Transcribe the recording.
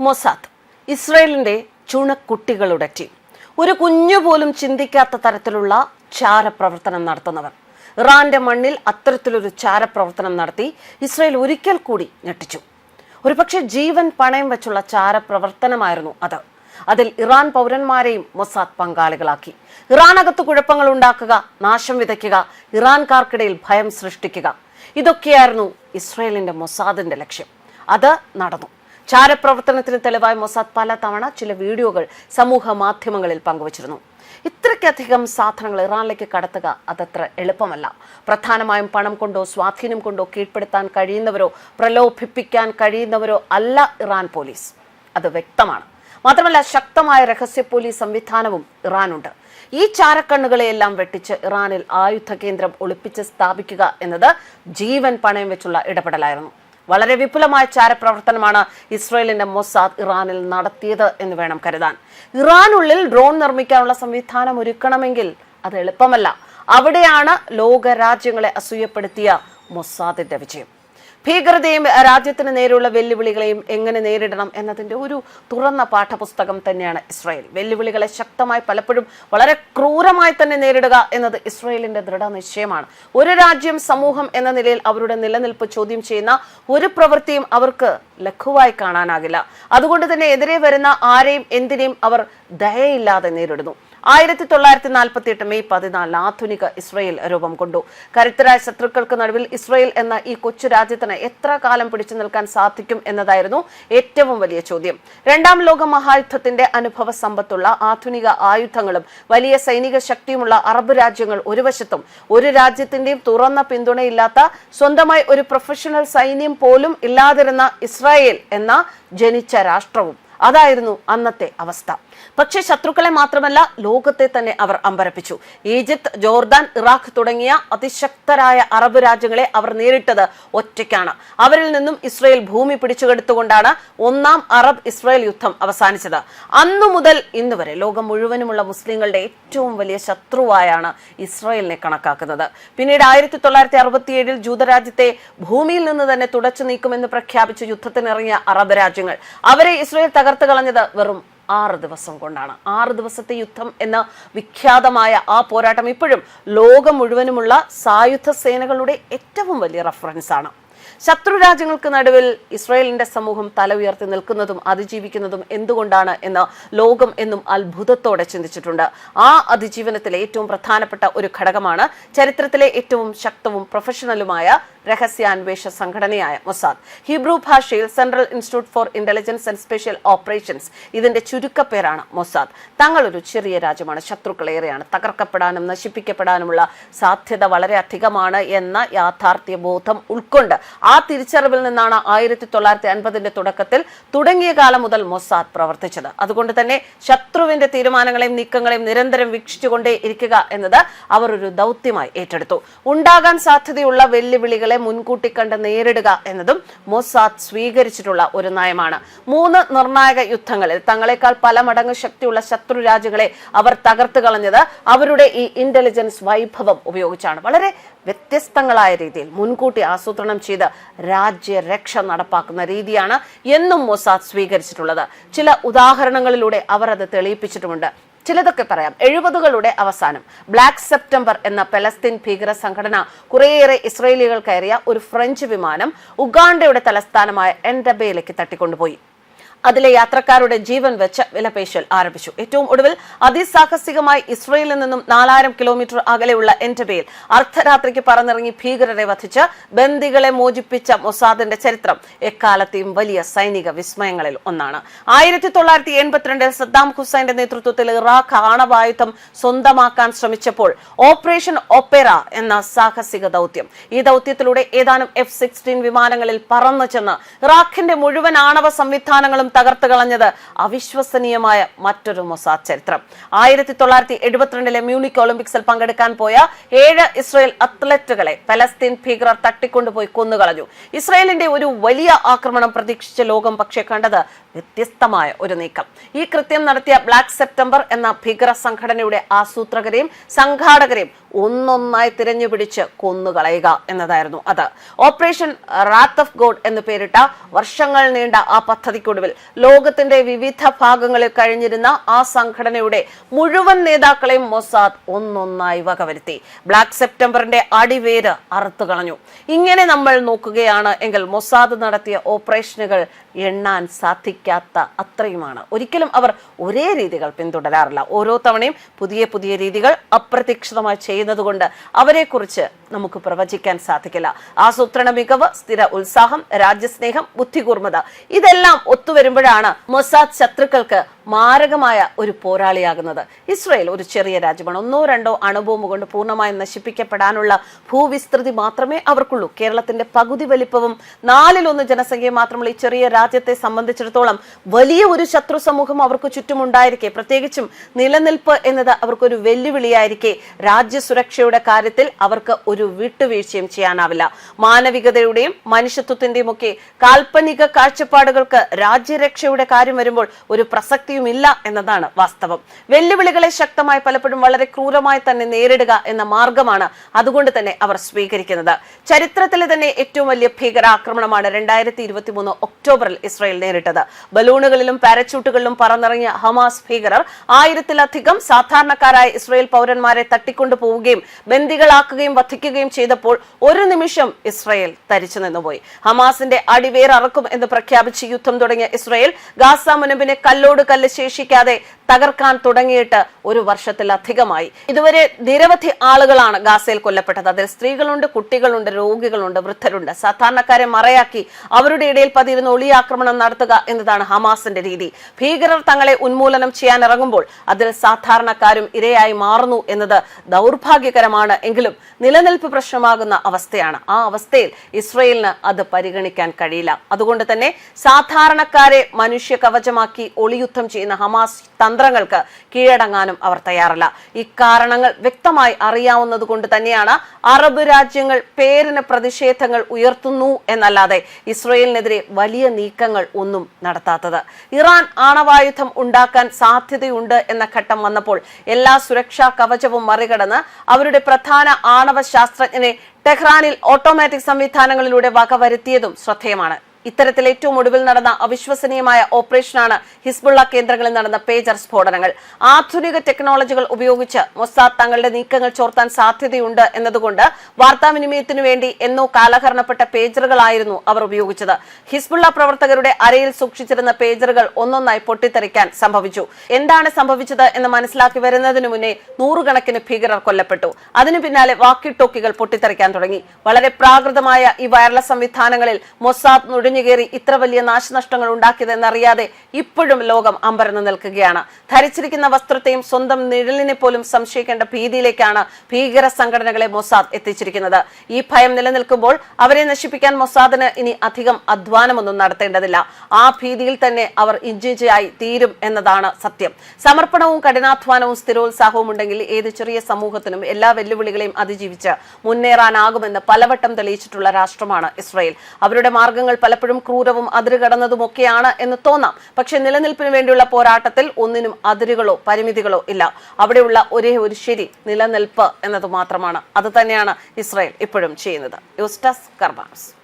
Mossad ഇസ്രയേലിന്റെ ചുണക്കുട്ടികളുടെ team ഒരു കുഞ്ഞു പോലും ചിന്തിക്കാത്ത തരത്തിലുള്ള ചാരപ്രവർത്തനം നടത്തുന്നവർ. ഇറാന്റെ മണ്ണിൽ അത്തരത്തിലൊരു ചാരപ്രവർത്തനം നടത്തി ഇസ്രയേൽ ഒരിക്കൽ കൂടി ഞെട്ടിച്ചു. ഒരുപക്ഷെ ജീവൻ പണയം വെച്ചുള്ള ചാരപ്രവർത്തനമായിരുന്നു അത്. അതിൽ ഇറാൻ പൗരന്മാരെയും മൊസാദ് പങ്കാളികളാക്കി. ഇറാൻ അകത്ത് കുഴപ്പങ്ങൾ ഉണ്ടാക്കുക നാശം വിതയ്ക്കുക ഇറാൻകാർക്കിടയിൽ ഭയം സൃഷ്ടിക്കുക ഇതൊക്കെയായിരുന്നു ഇസ്രയേലിന്റെ മൊസാദിന്റെ ലക്ഷ്യം. അത് നടന്നു. ചാരപ്രവർത്തനത്തിന് തെളിവായി മൊസാദ് പല തവണ ചില വീഡിയോകൾ സമൂഹ മാധ്യമങ്ങളിൽ പങ്കുവച്ചിരുന്നു. ഇത്രയ്ക്കധികം സാധനങ്ങൾ ഇറാനിലേക്ക് കടത്തുക അതത്ര എളുപ്പമല്ല. പ്രധാനമായും പണം കൊണ്ടോ സ്വാധീനം കൊണ്ടോ കീഴ്പ്പെടുത്താൻ കഴിയുന്നവരോ പ്രലോഭിപ്പിക്കാൻ കഴിയുന്നവരോ അല്ല ഇറാൻ പോലീസ്. അത് വ്യക്തമാണ്. മാത്രമല്ല ശക്തമായ രഹസ്യ പോലീസ് സംവിധാനവും ഇറാനുണ്ട്. ഈ ചാരക്കണ്ണുകളെയെല്ലാം വെട്ടിച്ച് ഇറാനിൽ ആയുധ കേന്ദ്രം ഒളിപ്പിച്ച് സ്ഥാപിക്കുക എന്നത് ജീവൻ പണയം വെച്ചുള്ള ഇടപെടലായിരുന്നു. വളരെ വിപുലമായ ചാരപ്രവർത്തനമാണ് ഇസ്രയേലിന്റെ മൊസാദ് ഇറാനിൽ നടത്തിയത് എന്ന് വേണം കരുതാൻ. ഇറാനുള്ളിൽ ഡ്രോൺ നിർമ്മിക്കാനുള്ള സംവിധാനം ഒരുക്കണമെങ്കിൽ അത് എളുപ്പമല്ല. അവിടെയാണ് ലോകരാജ്യങ്ങളെ അസൂയപ്പെടുത്തിയ മൊസാദിന്റെ വിജയം. ഭീകരതയും രാജ്യത്തിന് നേരെയുള്ള വെല്ലുവിളികളെയും എങ്ങനെ നേരിടണം എന്നതിന്റെ ഒരു തുറന്ന പാഠപുസ്തകം തന്നെയാണ് ഇസ്രായേൽ. വെല്ലുവിളികളെ ശക്തമായി പലപ്പോഴും വളരെ ക്രൂരമായി തന്നെ നേരിടുക എന്നത് ഇസ്രായേലിന്റെ ദൃഢനിശ്ചയമാണ്. ഒരു രാജ്യം സമൂഹം എന്ന നിലയിൽ അവരുടെ നിലനിൽപ്പ് ചോദ്യം ചെയ്യുന്ന ഒരു പ്രവൃത്തിയും അവർക്ക് ലഘുവായി കാണാനാകില്ല. അതുകൊണ്ട് തന്നെ എതിരെ വരുന്ന ആരെയും എന്തിനേയും അവർ ദയയില്ലാതെ നേരിടുന്നു. ആയിരത്തി തൊള്ളായിരത്തി നാൽപ്പത്തി എട്ട് മെയ് പതിനാലിന് ആധുനിക ഇസ്രയേൽ രൂപം കൊണ്ടു. കരുത്തരായ ശത്രുക്കൾക്ക് നടുവിൽ ഇസ്രയേൽ എന്ന ഈ കൊച്ചു രാജ്യത്തിന് എത്ര കാലം പിടിച്ചു നിൽക്കാൻ സാധിക്കും എന്നതായിരുന്നു ഏറ്റവും വലിയ ചോദ്യം. രണ്ടാം ലോക മഹായുദ്ധത്തിന്റെ അനുഭവ സമ്പത്തുള്ള ആധുനിക ആയുധങ്ങളും വലിയ സൈനിക ശക്തിയുമുള്ള അറബ് രാജ്യങ്ങൾ ഒരു വശത്തും ഒരു രാജ്യത്തിന്റെയും തുറന്ന പിന്തുണയില്ലാത്ത സ്വന്തമായി ഒരു പ്രൊഫഷണൽ സൈന്യം പോലും ഇല്ലാതിരുന്ന ഇസ്രായേൽ എന്ന ജനിച്ച രാഷ്ട്രവും അതായിരുന്നു അന്നത്തെ അവസ്ഥ. പക്ഷെ ശത്രുക്കളെ മാത്രമല്ല ലോകത്തെ തന്നെ അവർ അമ്പരപ്പിച്ചു. ഈജിപ്ത് ജോർദാൻ ഇറാഖ് തുടങ്ങിയ അതിശക്തരായ അറബ് രാജ്യങ്ങളെ അവർ നേരിട്ടത് ഒറ്റയ്ക്കാണ്. അവരിൽ നിന്നും ഇസ്രയേൽ ഭൂമി പിടിച്ചുകെടുത്തുകൊണ്ടാണ് ഒന്നാം അറബ് ഇസ്രയേൽ യുദ്ധം അവസാനിച്ചത്. അന്നു മുതൽ ഇന്ന് വരെ ലോകം മുഴുവനുമുള്ള മുസ്ലിങ്ങളുടെ ഏറ്റവും വലിയ ശത്രുവായാണ് ഇസ്രയേലിനെ കണക്കാക്കുന്നത്. പിന്നീട് ആയിരത്തി തൊള്ളായിരത്തി അറുപത്തിയേഴിൽ ജൂതരാജ്യത്തെ ഭൂമിയിൽ നിന്ന് തന്നെ തുടച്ചു നീക്കുമെന്ന് പ്രഖ്യാപിച്ച് യുദ്ധത്തിനിറങ്ങിയ അറബ് രാജ്യങ്ങൾ. അവരെ ഇസ്രയേൽ തകർത്ത് കളഞ്ഞത് വെറും ആറ് ദിവസം കൊണ്ടാണ്. ആറ് ദിവസത്തെ യുദ്ധം എന്ന വിഖ്യാതമായ ആ പോരാട്ടം ഇപ്പോഴും ലോകം മുഴുവനുമുള്ള സായുധ സേനകളുടെ ഏറ്റവും വലിയ റഫറൻസ് ആണ്. ശത്രു രാജ്യങ്ങൾക്ക് നടുവിൽ ഇസ്രായേലിന്റെ സമൂഹം തല ഉയർത്തി നിൽക്കുന്നതും അതിജീവിക്കുന്നതും എന്തുകൊണ്ടാണ് എന്ന് ലോകം എന്നും അത്ഭുതത്തോടെ ചിന്തിച്ചിട്ടുണ്ട്. ആ അതിജീവനത്തിലെ ഏറ്റവും പ്രധാനപ്പെട്ട ഒരു ഘടകമാണ് ചരിത്രത്തിലെ ഏറ്റവും ശക്തവും പ്രൊഫഷണലുമായ രഹസ്യാന്വേഷണ സംഘടനയായ മൊസാദ്. ഹീബ്രു ഭാഷയിൽ central institute for intelligence and special operations ഇതിന്റെ ചുരുക്കപ്പേരാണ് മൊസാദ്. തങ്ങളൊരു ചെറിയ രാജ്യമാണ്. ശത്രുക്കളേറെയാണ് തകർക്കപ്പെടാനും നശിപ്പിക്കപ്പെടാനുമുള്ള സാധ്യത വളരെ അധികമാണ് എന്ന യാഥാർത്ഥ്യ ബോധം ഉൾക്കൊണ്ട് ആ തിരിച്ചറിവിൽ നിന്നാണ് ആയിരത്തി തൊള്ളായിരത്തി അൻപതിന്റെ തുടക്കത്തിൽ തുടങ്ങിയ കാലം മുതൽ മൊസാദ് പ്രവർത്തിച്ചത്. അതുകൊണ്ട് തന്നെ ശത്രുവിന്റെ തീരുമാനങ്ങളെയും നീക്കങ്ങളെയും നിരന്തരം വീക്ഷിച്ചുകൊണ്ടേ ഇരിക്കുക എന്നത് അവർ ഒരു ദൗത്യമായി ഏറ്റെടുത്തു. ഉണ്ടാകാൻ സാധ്യതയുള്ള വെല്ലുവിളികളെ മുൻകൂട്ടി കണ്ട് നേരിടുക എന്നതും മൊസാദ് സ്വീകരിച്ചിട്ടുള്ള ഒരു നയമാണ്. മൂന്ന് നിർണായക യുദ്ധങ്ങളിൽ തങ്ങളെക്കാൾ പല മടങ്ങ് ശക്തിയുള്ള ശത്രു രാജ്യങ്ങളെ അവർ തകർത്ത് കളഞ്ഞത് അവരുടെ ഈ ഇന്റലിജൻസ് വൈഭവം ഉപയോഗിച്ചാണ്. വളരെ വ്യത്യസ്തങ്ങളായ രീതിയിൽ മുൻകൂട്ടി ആസൂത്രണം ചെയ്ത് രാജ്യരക്ഷ നടപ്പാക്കുന്ന രീതിയാണ് എന്നും മൊസാദ് സ്വീകരിച്ചിട്ടുള്ളത്. ചില ഉദാഹരണങ്ങളിലൂടെ അവർ അത് തെളിയിപ്പിച്ചിട്ടുമുണ്ട്. ചിലതൊക്കെ പറയാം. എഴുപതുകളുടെ അവസാനം. ബ്ലാക്ക് സെപ്റ്റംബർ എന്ന പലസ്തീൻ ഭീകര സംഘടന കുറേയേറെ ഇസ്രയേലികൾ കയറിയ ഒരു ഫ്രഞ്ച് വിമാനം ഉഗാണ്ടയുടെ തലസ്ഥാനമായ എൻഡബയിലേക്ക് തട്ടിക്കൊണ്ടുപോയി. അതിലെ യാത്രക്കാരുടെ ജീവൻ വെച്ച് വിലപേശൽ ആരംഭിച്ചു. ഏറ്റവും ഒടുവിൽ അതിസാഹസികമായി ഇസ്രയേലിൽ നിന്നും നാലായിരം കിലോമീറ്റർ അകലെയുള്ള എന്റബയിൽ അർദ്ധരാത്രിക്ക് പറന്നിറങ്ങി ഭീകരരെ വധിച്ച് ബന്ദികളെ മോചിപ്പിച്ച മൊസാദിന്റെ ചരിത്രം എക്കാലത്തെയും വലിയ സൈനിക വിസ്മയങ്ങളിൽ ഒന്നാണ്. ആയിരത്തി തൊള്ളായിരത്തി എൺപത്തിരണ്ടിൽ സദ്ദാം ഹുസൈന്റെ നേതൃത്വത്തിൽ ഇറാഖ് ആണവായുധം സ്വന്തമാക്കാൻ ശ്രമിച്ചപ്പോൾ ഓപ്പറേഷൻ ഒപ്പേറ എന്ന സാഹസിക ദൗത്യം. ഈ ദൗത്യത്തിലൂടെ ഏതാനും എഫ് സിക്സ്റ്റീൻ വിമാനങ്ങളിൽ പറന്നു ചെന്ന് ഇറാഖിന്റെ മുഴുവൻ ആണവ സംവിധാനങ്ങളും തകർത്ത് കളഞ്ഞത് അവിശ്വസനീയമായ മറ്റൊരു മൊസാദ് ചരിത്രം. ആയിരത്തി തൊള്ളായിരത്തി എഴുപത്തിരണ്ടിലെ മ്യൂണിക് ഒളിമ്പിക്സിൽ പങ്കെടുക്കാൻ പോയ ഏഴ് ഇസ്രയേൽ അത്ലറ്റുകളെ പലസ്തീൻ ഭീകരർ തട്ടിക്കൊണ്ടുപോയി കൊന്നുകളഞ്ഞു. ഇസ്രയേലിന്റെ ഒരു വലിയ ആക്രമണം പ്രതീക്ഷിച്ച ലോകം പക്ഷേ കണ്ടത് വ്യത്യസ്തമായ ഒരു നീക്കം. ഈ കൃത്യം നടത്തിയ ബ്ലാക്ക് സെപ്റ്റംബർ എന്ന ഭീകര സംഘടനയുടെ ആസൂത്രകരെയും സംഘാടകരെയും ഒന്നൊന്നായി തിരഞ്ഞു പിടിച്ച് കൊന്നുകളയുക എന്നതായിരുന്നു അത്. ഓപ്പറേഷൻ റാത്ത് ഓഫ് ഗോഡ് എന്ന് പേരിട്ട വർഷങ്ങൾ നീണ്ട ആ പദ്ധതിക്കൊടുവിൽ ലോകത്തിന്റെ വിവിധ ഭാഗങ്ങളിൽ കഴിഞ്ഞിരുന്ന ആ സംഘടനയുടെ മുഴുവൻ നേതാക്കളെയും മൊസാദ് ഒന്നൊന്നായി വകവരുത്തി. ബ്ലാക്ക് സെപ്റ്റംബറിന്റെ അടിവേര് അറുത്തു കളഞ്ഞു. ഇങ്ങനെ നമ്മൾ നോക്കുകയാണ് എങ്കിൽ മൊസാദ് നടത്തിയ ഓപ്പറേഷനുകൾ എണ്ണാൻ സാധിക്കാത്ത അത്രയുമാണ്. ഒരിക്കലും അവർ ഒരേ രീതികൾ പിന്തുടരാറില്ല. ഓരോ തവണയും പുതിയ പുതിയ രീതികൾ അപ്രതീക്ഷിതമായി ചെയ്യുന്നത് കൊണ്ട് അവരെക്കുറിച്ച് നമുക്ക് പ്രവചിക്കാൻ സാധിക്കില്ല. ആസൂത്രണ മികവ് സ്ഥിര ഉത്സാഹം രാജ്യസ്നേഹം ബുദ്ധികൂർമ്മത ഇതെല്ലാം ഒത്തുവരുമ്പോഴാണ് മൊസാദ് ശത്രുക്കൾക്ക് മാരകമായ ഒരു പോരാളിയാകുന്നത്. ഇസ്രയേൽ ഒരു ചെറിയ രാജ്യമാണ്. ഒന്നോ രണ്ടോ അണുബോംബ് കൊണ്ട് പൂർണമായും നശിപ്പിക്കപ്പെടാനുള്ള ഭൂവിസ്തൃതി മാത്രമേ അവർക്കുള്ളൂ. കേരളത്തിന്റെ പകുതി വലിപ്പവും നാലിലൊന്ന് ജനസംഖ്യ മാത്രമുള്ള ഈ ചെറിയ രാജ്യത്തെ സംബന്ധിച്ചിടത്തോളം വലിയ ഒരു ശത്രു സമൂഹം അവർക്ക് ചുറ്റുമുണ്ടായിരിക്കെ. പ്രത്യേകിച്ചും നിലനിൽപ്പ് എന്നത് അവർക്കൊരു വെല്ലുവിളിയായിരിക്കെ. രാജ്യസുരക്ഷയുടെ കാര്യത്തിൽ അവർക്ക് ഒരു വിട്ടുവീഴ്ചയും ചെയ്യാനാവില്ല. മാനവികതയുടെയും മനുഷ്യത്വത്തിന്റെയും ഒക്കെ കാൽപ്പനിക കാഴ്ചപ്പാടുകൾക്ക് രാജ്യരക്ഷയുടെ കാര്യം വരുമ്പോൾ ഒരു പ്രസക്തിയും ഇല്ല എന്നതാണ് വാസ്തവം. വെല്ലുവിളികളെ ശക്തമായി പലപ്പോഴും വളരെ ക്രൂരമായി തന്നെ നേരിടുക എന്ന മാർഗമാണ് അതുകൊണ്ട് തന്നെ അവർ സ്വീകരിക്കുന്നത്. ചരിത്രത്തിലെ തന്നെ ഏറ്റവും വലിയ ഭീകരാക്രമണമാണ് രണ്ടായിരത്തി ഇരുപത്തി മൂന്ന് ഒക്ടോബറിൽ ഇസ്രായേൽ നേരിട്ടത്. ബലൂണുകളിലും പാരച്യൂട്ടുകളിലും പറന്നിറങ്ങിയ ഹമാസ് ഭീകരർ ആയിരത്തിലധികം സാധാരണക്കാരായ ഇസ്രായേൽ പൗരന്മാരെ തട്ടിക്കൊണ്ടു പോവുകയും ബന്ദികളാക്കുകയും വധിക്കുകയും ചെയ്തപ്പോൾ ഒരു നിമിഷം ഇസ്രായേൽ തരിച്ചു നിന്നുപോയി. ഹമാസിന്റെ അടിവേറക്കും എന്ന് പ്രഖ്യാപിച്ച് യുദ്ധം തുടങ്ങിയ ഇസ്രായേൽ ഗാസ മുനമ്പിനെ കല്ലോട് കല്ല് ശേഷിക്കാതെ തകർക്കാൻ തുടങ്ങിയിട്ട് ഒരു വർഷത്തിലധികമായി. ഇതുവരെ നിരവധി ആളുകളാണ് ഗാസയിൽ കൊല്ലപ്പെട്ടത്. അതിൽ സ്ത്രീകളുണ്ട് കുട്ടികളുണ്ട് രോഗികളുണ്ട് വൃദ്ധരുണ്ട്. സാധാരണക്കാരെ മറയാക്കി അവരുടെ ഇടയിൽ പതിയിരുന്ന ഒളിയാക്രമണം നടത്തുക എന്നതാണ് ഹമാസിന്റെ രീതി. ഭീകരർ തങ്ങളെ ഉന്മൂലനം ചെയ്യാൻ ഇറങ്ങുമ്പോൾ അതിൽ സാധാരണക്കാരും ഇരയായി മാറുന്നു എന്നത് ദൗർഭാഗ്യകരമാണ്. എങ്കിലും നിലനിൽപ്പ് പ്രശ്നമാകുന്ന അവസ്ഥയാണ്. ആ അവസ്ഥയിൽ ഇസ്രയേലിന് അത് പരിഗണിക്കാൻ കഴിയില്ല. അതുകൊണ്ട് തന്നെ സാധാരണക്കാരെ മനുഷ്യ കവചമാക്കി ഒളിയുദ്ധം ചെയ്യുന്ന ഹമാസ് തന്ത്രങ്ങൾക്ക് കീഴടങ്ങാനും അവർ തയ്യാറല്ല. ഇക്കാരണങ്ങൾ വ്യക്തമായി അറിയാവുന്നത് കൊണ്ട് തന്നെയാണ് അറബ് രാജ്യങ്ങൾ പേരിന് പ്രതിഷേധങ്ങൾ ഉയർത്തുന്നു എന്നല്ലാതെ ഇസ്രയേലിനെതിരെ വലിയ നീക്കങ്ങൾ ഒന്നും നടത്താത്തത്. ഇറാൻ ആണവായുധം ഉണ്ടാക്കാൻ സാധ്യതയുണ്ട് എന്ന ഘട്ടം വന്നപ്പോൾ എല്ലാ സുരക്ഷാ കവചവും മറികടന്ന് അവരുടെ പ്രധാന ആണവ ശാസ്ത്രജ്ഞനെ ടെഹ്റാനിൽ ഓട്ടോമാറ്റിക് സംവിധാനങ്ങളിലൂടെ വകവരുത്തിയതും ശ്രദ്ധേയമാണ്. ഇത്തരത്തിൽ ഏറ്റവും ഒടുവിൽ നടന്ന അവിശ്വസനീയമായ ഓപ്പറേഷനാണ് ഹിസ്ബുള്ള കേന്ദ്രങ്ങളിൽ നടന്ന പേജർ സ്ഫോടനങ്ങൾ. ആധുനിക ടെക്നോളജികൾ ഉപയോഗിച്ച് മൊസാദ് തങ്ങളുടെ നീക്കങ്ങൾ ചോർത്താൻ സാധ്യതയുണ്ട് എന്നതുകൊണ്ട് വാർത്താവിനിമയത്തിനു വേണ്ടി എന്നോ കാലഹരണപ്പെട്ട പേജറുകളായിരുന്നു അവർ ഉപയോഗിച്ചത്. ഹിസ്ബുള്ള പ്രവർത്തകരുടെ അരയിൽ സൂക്ഷിച്ചിരുന്ന പേജറുകൾ ഒന്നൊന്നായി പൊട്ടിത്തെറിക്കാൻ സംഭവിച്ചു. എന്താണ് സംഭവിച്ചത് എന്ന് മനസ്സിലാക്കി വരുന്നതിനു മുന്നേ നൂറുകണക്കിന് ഭീകരർ കൊല്ലപ്പെട്ടു. അതിനു പിന്നാലെ വാക്കി ടോക്കികൾ പൊട്ടിത്തെറിക്കാൻ തുടങ്ങി. വളരെ പ്രാകൃതമായ ഈ വയർലെസ് സംവിധാനങ്ങളിൽ മൊസാദ് നുഴഞ്ഞുകയറി ഇത്ര വലിയ നാശനഷ്ടങ്ങൾ ഉണ്ടാക്കിയതെന്നറിയാതെ ഇപ്പോഴും ലോകം അമ്പരന്ന് നിൽക്കുകയാണ്. ധരിച്ചിരിക്കുന്ന വസ്ത്രത്തെയും സ്വന്തം നിഴലിനെ പോലും സംശയിക്കേണ്ട ഭീതിയിലേക്കാണ് ഭീകര സംഘടനകളെ മൊസാദ് എത്തിച്ചിരിക്കുന്നത്. ഈ ഭയം നിലനിൽക്കുമ്പോൾ അവരെ നശിപ്പിക്കാൻ മൊസാദിന് ഇനി അധികം അധ്വാനമൊന്നും നടത്തേണ്ടതില്ല. ആ ഭീതിയിൽ തന്നെ അവർ ഇഞ്ചിഞ്ചയായി തീരും എന്നതാണ് സത്യം. സമർപ്പണവും കഠിനാധ്വാനവും സ്ഥിരോത്സാഹവും ഉണ്ടെങ്കിൽ ഏത് ചെറിയ സമൂഹത്തിനും എല്ലാ വെല്ലുവിളികളെയും അതിജീവിച്ച് മുന്നേറാനാകുമെന്ന് പലവട്ടം തെളിയിച്ചിട്ടുള്ള രാഷ്ട്രമാണ് ഇസ്രായേൽ. അവരുടെ മാർഗങ്ങൾ പലപ്പോഴും ക്രൂരവും അതിരുകടന്നതുമൊക്കെയാണ് എന്ന് തോന്നാം. പക്ഷെ നിലനിൽപ്പിന് വേണ്ടിയുള്ള പോരാട്ടത്തിൽ ഒന്നിനും അതിരുകളോ പരിമിതികളോ ഇല്ല. അവിടെയുള്ള ഒരേ ഒരു ശരി നിലനിൽപ്പ് എന്നത് മാത്രമാണ്. അത് തന്നെയാണ് ഇസ്രായേൽ ഇപ്പോഴും ചെയ്യുന്നത്. യൂസ്റ്റസ് കർബാസ്